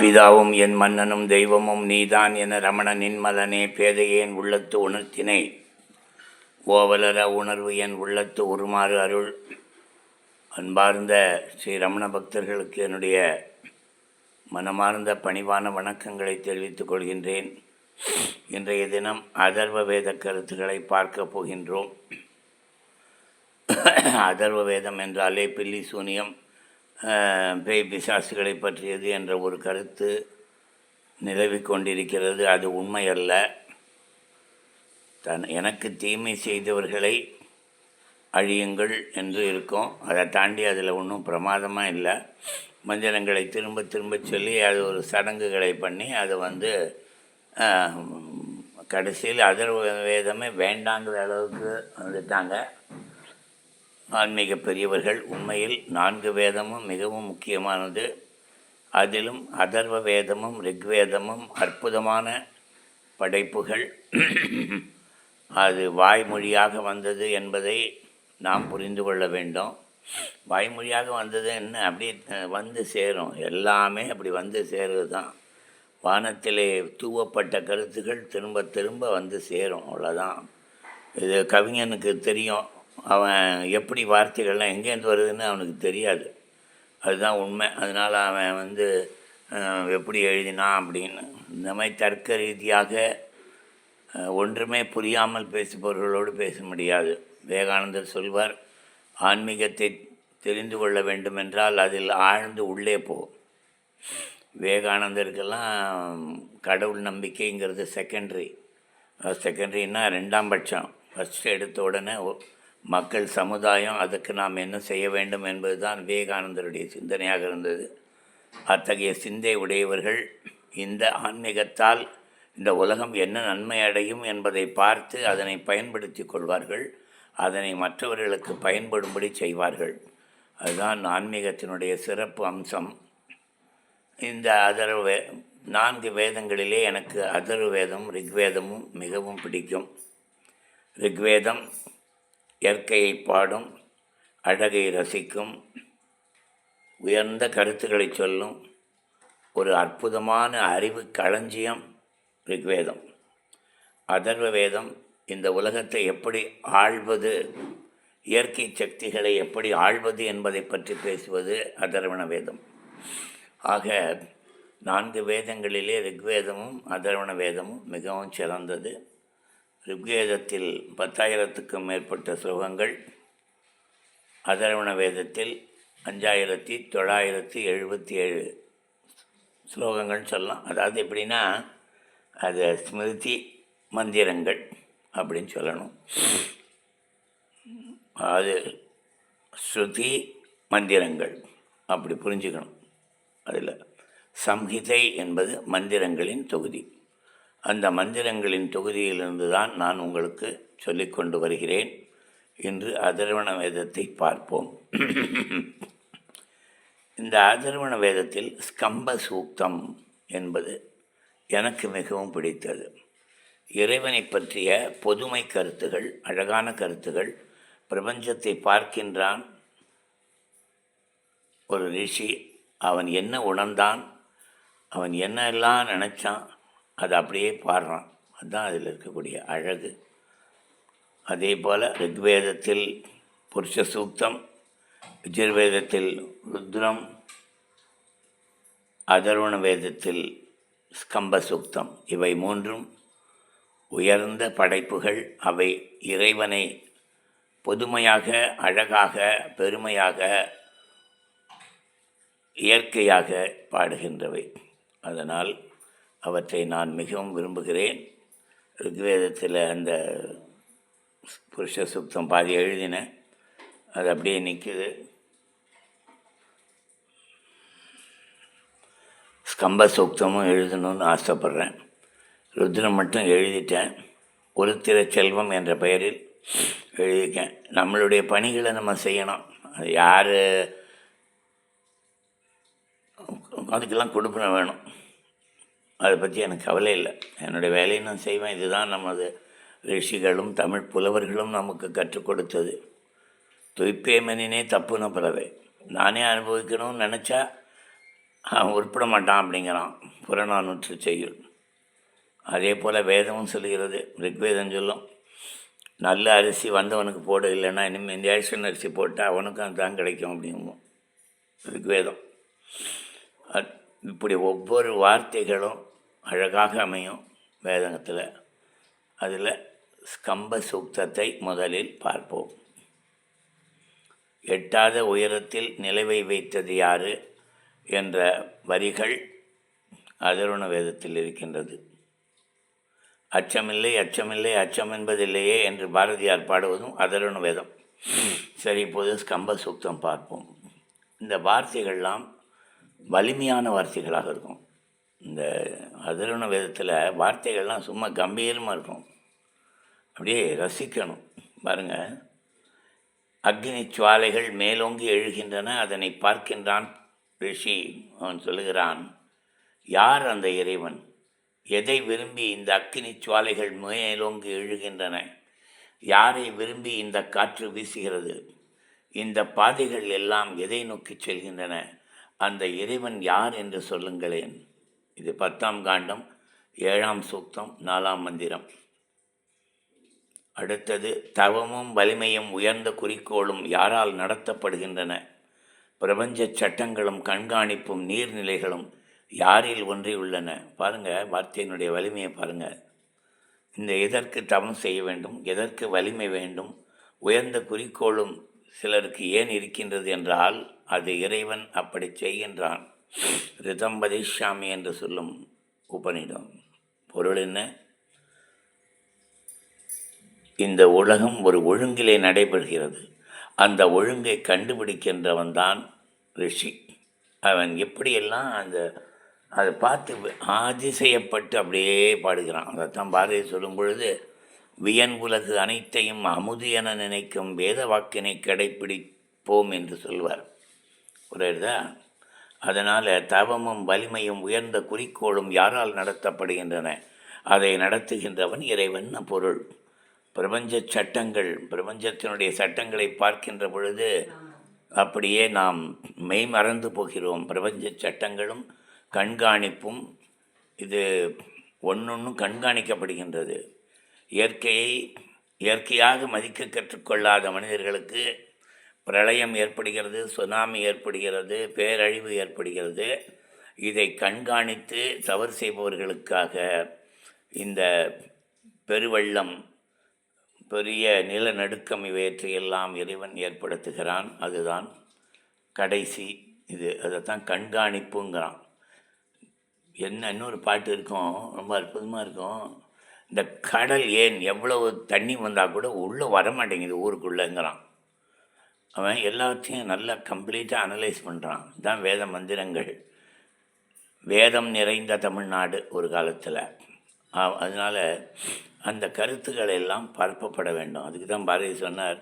பிதாவும் என் மன்னனும் தெய்வமும் நீதான் என ரமண நின்மலனே பேதையேன் உள்ளத்து உணர்த்தினை. ஓவலர உணர்வு என் உள்ளத்து உருமாறு அருள். அன்பார்ந்த ஸ்ரீ ரமண பக்தர்களுக்கு என்னுடைய மனமார்ந்த பணிவான வணக்கங்களை தெரிவித்துக் கொள்கின்றேன். இன்றைய தினம் அதர்வ வேத கருத்துக்களை பார்க்க போகின்றோம். அதர்வ வேதம் என்றாலே பில்லி சூனியம். பேய் பிசாசுகளை பற்றியது என்ற ஒரு கருத்து நிலவிக் கொண்டிருக்கிறது. அது உண்மையல்ல. தன் எனக்கு தீமை செய்தவர்களை அழியுங்கள் என்று இருக்கும். அதை தாண்டி அதில் ஒன்றும் பிரமாதமாக இல்லை. மந்திரங்களை திரும்ப திரும்ப சொல்லி அது ஒரு சடங்குகளை பண்ணி அது வந்து கடைசியில் அதர்வேதமே வேண்டாங்கிற அளவுக்கு வந்துட்டாங்க. ஆன்மீக பெரியவர்கள் உண்மையில் நான்கு வேதமும் மிகவும் முக்கியமானது. அதிலும் அதர்வ வேதமும் ரிக்வேதமும் அற்புதமான படைப்புகள். அது வாய்மொழியாக வந்தது என்பதை நாம் புரிந்து கொள்ள வேண்டும். வாய்மொழியாக வந்தது என்ன? அப்படியே வந்து சேரும். எல்லாமே அப்படி வந்து சேருது தான் வானத்திலே தூவப்பட்ட கருத்துகள் திரும்ப திரும்ப வந்து சேரும். அவ்வளோதான் இது கவிஞனுக்கு தெரியும். அவன் எப்படி வார்த்தைகள்லாம் எங்கேருந்து வருதுன்னு அவனுக்கு தெரியாது. அதுதான் உண்மை. அதனால் அவன் வந்து எப்படி எழுதினான்? அப்படின்னு. இந்த மாதிரி தர்க்க ரீதியாக ஒன்றுமே புரியாமல் பேசுபவர்களோடு பேச முடியாது. விவேகானந்தர் சொல்வார் ஆன்மீகத்தை தெரிந்து கொள்ள வேண்டுமென்றால் அதில் ஆழ்ந்து உள்ளே போ. விவேகானந்தருக்கெல்லாம் கடவுள் நம்பிக்கைங்கிறது செகண்டரி செகண்டரின்னா ரெண்டாம் பட்சம். ஃபஸ்ட்டு எடுத்த உடனே மக்கள் சமுதாயம் அதுக்கு நாம் என்ன செய்ய வேண்டும் என்பது தான் விவேகானந்தருடைய சிந்தனையாக இருந்தது. அத்தகைய சிந்தை உடையவர்கள் இந்த ஆன்மீகத்தால் இந்த உலகம் என்ன நன்மை அடையும் என்பதை பார்த்து அதனை பயன்படுத்தி கொள்வார்கள். அதனை மற்றவர்களுக்கு பயன்படும்படி செய்வார்கள். அதுதான் ஆன்மீகத்தினுடைய சிறப்பு அம்சம். இந்த அதர்வ வே நான்கு வேதங்களிலே எனக்கு அதர்வேதம் ரிக்வேதமும் மிகவும் பிடிக்கும். ரிக்வேதம் இயற்கையை பாடும் அழகை ரசிக்கும் உயர்ந்த கருத்துக்களை சொல்லும் ஒரு அற்புதமான அறிவு களஞ்சியம் ரிக்வேதம். அதர்வ வேதம் இந்த உலகத்தை எப்படி ஆழ்வது இயற்கை சக்திகளை எப்படி ஆள்வது என்பதை பற்றி பேசுவது அதர்வண வேதம். ஆக நான்கு வேதங்களிலே ரிக்வேதமும் அதர்வண வேதமும் மிகவும் சிறந்தது. ரிக்வேதத்தில் பத்தாயிரத்துக்கும் மேற்பட்ட ஸ்லோகங்கள். அதர்வண வேதத்தில் அஞ்சாயிரத்தி தொள்ளாயிரத்தி எழுபத்தி ஏழு ஸ்லோகங்கள்னு சொல்லலாம். அதாவது எப்படின்னா அது ஸ்மிருதி மந்திரங்கள் அப்படின்னு சொல்லணும். அது ஸ்ருதி மந்திரங்கள் அப்படி புரிஞ்சுக்கணும். அதில் சம்ஹிதை என்பது மந்திரங்களின் தொகுதி. அந்த மந்திரங்களின் தொகுதியிலிருந்து தான் நான் உங்களுக்கு சொல்லிக்கொண்டு வருகிறேன் இன்று அதர்வண வேதத்தை பார்ப்போம். இந்த அதர்வண வேதத்தில் ஸ்கம்ப சூக்தம் என்பது எனக்கு மிகவும் பிடித்தது. இறைவனை பற்றிய பொதுமை கருத்துகள் அழகான கருத்துகள் பிரபஞ்சத்தை பார்க்கின்றான் ஒரு ரிஷி அவன் என்ன உணர்ந்தான் அவன் என்னெல்லாம் நினச்சான் அதை அப்படியே பாடுறான். அதுதான் அதில் இருக்கக்கூடிய அழகு. அதே போல் ரிக்வேதத்தில் புருஷ சூக்தம் யஜுர்வேதத்தில் ருத்ரம் அதர்வண வேதத்தில் ஸ்கம்ப சூக்தம். இவை மூன்றும் உயர்ந்த படைப்புகள். அவை இறைவனை பொதுமையாக அழகாக பெருமையாக இயற்கையாக பாடுகின்றவை. அதனால் அவற்றை நான் மிகவும் விரும்புகிறேன். ருக்வேதத்தில் அந்த புருஷ சுத்தம் பாதி எழுதினேன் அது அப்படியே நிற்கிது ஸ்கம்ப சூக்தமும் எழுதணும்னு ஆசைப்பட்றேன். ருத்ரம் மட்டும் எழுதிட்டேன். ஒரு திரு செல்வம் என்ற பெயரில் எழுதியிருக்கேன். நம்மளுடைய பணிகளை நம்ம செய்யணும். அது யார் அதுக்கெல்லாம் கொடுப்பன வேணும். அதை பற்றி எனக்கு கவலை இல்லை. என்னுடைய வேலையை நான் செய்வேன். இதுதான் நமது ரிஷிகளும் தமிழ் புலவர்களும் நமக்கு கற்றுக் கொடுத்தது. துய்ப்பேமனினே தப்புன பிறவை. நானே அனுபவிக்கணும்னு நினச்சா அவன் உருப்பிட மாட்டான் அப்படிங்கிறான். புறநானூற்று செய்யுள். அதே போல் வேதமும் சொல்லுகிறது. ரிக்வேதம் சொல்லும். நல்ல அரிசி வந்தவனுக்கு போடு இல்லைன்னா இனிமேல் இந்த ரேஷன் அரிசி போட்டால் அவனுக்கும் தான் கிடைக்கும் அப்படிங்கும். ரிக்வேதம். இப்படி ஒவ்வொரு வார்த்தைகளும் அழகாக அமையும் வேதத்தில் அதில் ஸ்கம்ப சூக்தத்தை முதலில் பார்ப்போம். எட்டாத உயரத்தில் நிலவை வைத்தது யாரு? என்ற வரிகள் அதருண வேதத்தில் இருக்கின்றது. அச்சமில்லை அச்சமில்லை அச்சம் என்பதில்லையே என்று பாரதியார் பாடுவதும் அதருண வேதம். சரி இப்போது ஸ்கம்ப சூக்தம் பார்ப்போம். இந்த வார்த்தைகள்லாம் வலிமையான வார்த்தைகளாக இருக்கும். இந்த அதிரண விதத்தில் வார்த்தைகள்லாம் சும்மா கம்பீரமாக இருக்கும். அப்படியே ரசிக்கணும். பாருங்கள் அக்னி சுவாலைகள் மேலோங்கி எழுகின்றன அதனை பார்க்கின்றான் ரிஷி. அவன் சொல்லுகிறான் யார் அந்த இறைவன்? எதை விரும்பி இந்த அக்னி சுவாலைகள் மேலோங்கி எழுகின்றன? யாரை விரும்பி இந்த காற்று வீசுகிறது? இந்த பாதைகள் எல்லாம் எதை நோக்கி செல்கின்றன? அந்த இறைவன் யார் என்று சொல்லுங்களேன். இது பத்தாம் காண்டம் ஏழாம் சூக்தம் நாலாம் மந்திரம். அடுத்தது தவமும் வலிமையும் உயர்ந்த குறிக்கோளும் யாரால் நடத்தப்படுகின்றன? பிரபஞ்ச சட்டங்களும் கண்காணிப்பும் நீர்நிலைகளும் யாரில் ஒன்றி உள்ளன பாருங்க வார்த்தையினுடைய வலிமையை பாருங்க. இந்த எதற்கு தவம் செய்ய வேண்டும்? எதற்கு வலிமை வேண்டும்? உயர்ந்த குறிக்கோளும் சிலருக்கு ஏன் இருக்கின்றது என்றால் அது இறைவன் அப்படி செய்கின்றான். ரிதம்பதிஷாமி என்று சொல்லும் உபநிடம். பொருள் என்ன? இந்த உலகம் ஒரு ஒழுங்கிலே நடைபெறுகிறது. அந்த ஒழுங்கை கண்டுபிடிக்கின்றவன் தான் ரிஷி. அவன் எப்படியெல்லாம் அந்த அதை பார்த்து ஆதிசயப்பட்டு அப்படியே பாடுகிறான். அதைத்தான் பாரதி சொல்லும் பொழுது வியன் உலகு அனைத்தையும் அமுது என நினைக்கும் வேத வாக்கினை கடைப்பிடிப்போம் என்று சொல்வார். புரியுதா? அதனால் தவமும் வலிமையும் உயர்ந்த குறிக்கோளும் யாரால் நடத்தப்படுகின்றன? அதை நடத்துகின்றவன் இறைவன் பொருள். பிரபஞ்ச சட்டங்கள் பிரபஞ்சத்தினுடைய சட்டங்களை பார்க்கின்ற பொழுது அப்படியே நாம் மெய் மறந்து போகிறோம். பிரபஞ்ச சட்டங்களும் கண்காணிப்பும் இது ஒன்றொன்றும் கண்காணிக்கப்படுகின்றது. இயற்கையை இயற்கையாக மதிக்க கற்றுக்கொள்ளாத மனிதர்களுக்கு பிரளயம் ஏற்படுகிறது சுனாமி ஏற்படுகிறது பேரழிவு ஏற்படுகிறது. இதை கண்காணித்து தவறு செய்பவர்களுக்காக இந்த பெருவெள்ளம் பெரிய நிலநடுக்கம் இவற்றையெல்லாம் இறைவன் ஏற்படுத்துகிறான். அதுதான் கடைசி. இது அதைத்தான் கண்காணிப்புங்கிறான். என்ன இன்னொரு பாட்டு இருக்கும் ரொம்ப அற்புதமாக இருக்கும். இந்த கடல் ஏன் எவ்வளவு தண்ணி வந்தால் கூட உள்ளே வரமாட்டேங்குது ஊருக்குள்ளேங்கிறான். அவன் எல்லாத்தையும் நல்லா கம்ப்ளீட்டாக அனலைஸ் பண்ணுறான் தான் வேத மந்திரங்கள். வேதம் நிறைந்த தமிழ்நாடு ஒரு காலத்தில். அதனால் அந்த கருத்துக்கள் எல்லாம் பரப்பப்பட வேண்டும். அதுக்கு தான் பாரதி சொன்னார்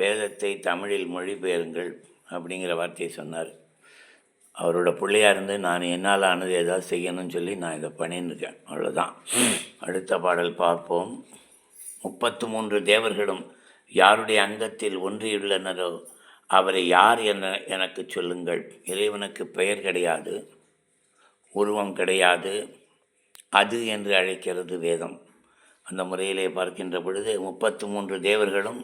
வேதத்தை தமிழில் மொழிபெயருங்கள் அப்படிங்கிற வார்த்தையை சொன்னார். அவரோட பிள்ளையாக இருந்து நான் என்னால் ஆனது ஏதாவது செய்யணும்னு சொல்லி நான் இதை பண்ணியிருக்கேன் அவ்வளோதான் அடுத்த பாடல் பார்ப்போம். முப்பத்து மூன்று தேவர்களும் யாருடைய அங்கத்தில் ஒன்றியுள்ளனரோ அவரை யார் என எனக்கு சொல்லுங்கள். இறைவனுக்கு பெயர் கிடையாது உருவம் கிடையாது. அது என்று அழைக்கிறது வேதம். அந்த முறையிலே பார்க்கின்ற பொழுது முப்பத்து மூன்று தேவர்களும்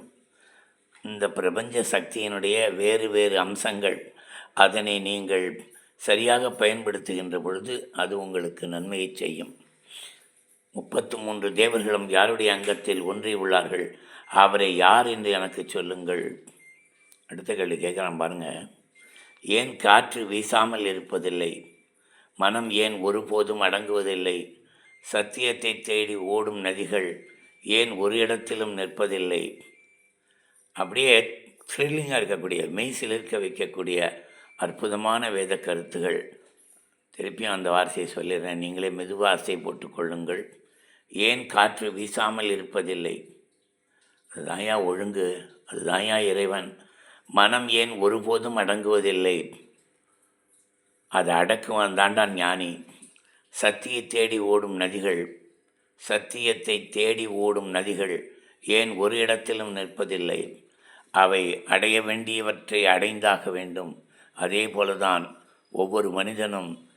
இந்த பிரபஞ்ச சக்தியினுடைய வேறு வேறு அம்சங்கள் அதனை நீங்கள் சரியாக பயன்படுத்துகின்ற பொழுது அது உங்களுக்கு நன்மையை செய்யும். முப்பத்து மூன்று தேவர்களும் யாருடைய அங்கத்தில் ஒன்றி உள்ளார்கள் அவரை யார் என்று எனக்கு சொல்லுங்கள். அடுத்த கேள்வி கேட்குறான் பாருங்கள் ஏன் காற்று வீசாமல் இருப்பதில்லை? மனம் ஏன் ஒருபோதும் அடங்குவதில்லை? சத்தியத்தை தேடி ஓடும் நதிகள் ஏன் ஒரு இடத்திலும் நிற்பதில்லை? அப்படியே த்ரில்லிங்காக இருக்கக்கூடிய மெய் சிலிர்க்க வைக்கக்கூடிய அற்புதமான வேத கருத்துகள். திருப்பியும் அந்த வார்த்தையை சொல்லிடுறேன். நீங்களே மெதுவாசை போட்டுக்கொள்ளுங்கள் ஏன் காற்று வீசாமல் இருப்பதில்லை? அதுதான்யா ஒழுங்கு அதுதான்யா இறைவன். மனம் ஏன் ஒருபோதும் அடங்குவதில்லை? அதை அடக்குவான் தாண்டான் ஞானி. சத்தியை தேடி ஓடும் நதிகள் சத்தியத்தை தேடி ஓடும் நதிகள் ஏன் ஒரு இடத்திலும் நிற்பதில்லை? அவை அடைய வேண்டியவற்றை அடைந்தாக வேண்டும். அதே போலதான் ஒவ்வொரு மனிதனும்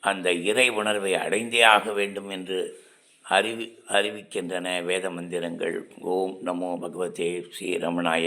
அந்த இறை உணர்வை அடைந்தே ஆக வேண்டும் என்று அறிவி அறிவிக்கின்றன வேத மந்திரங்கள் ஓம் நமோ பகவதே ஸ்ரீ ரமணாய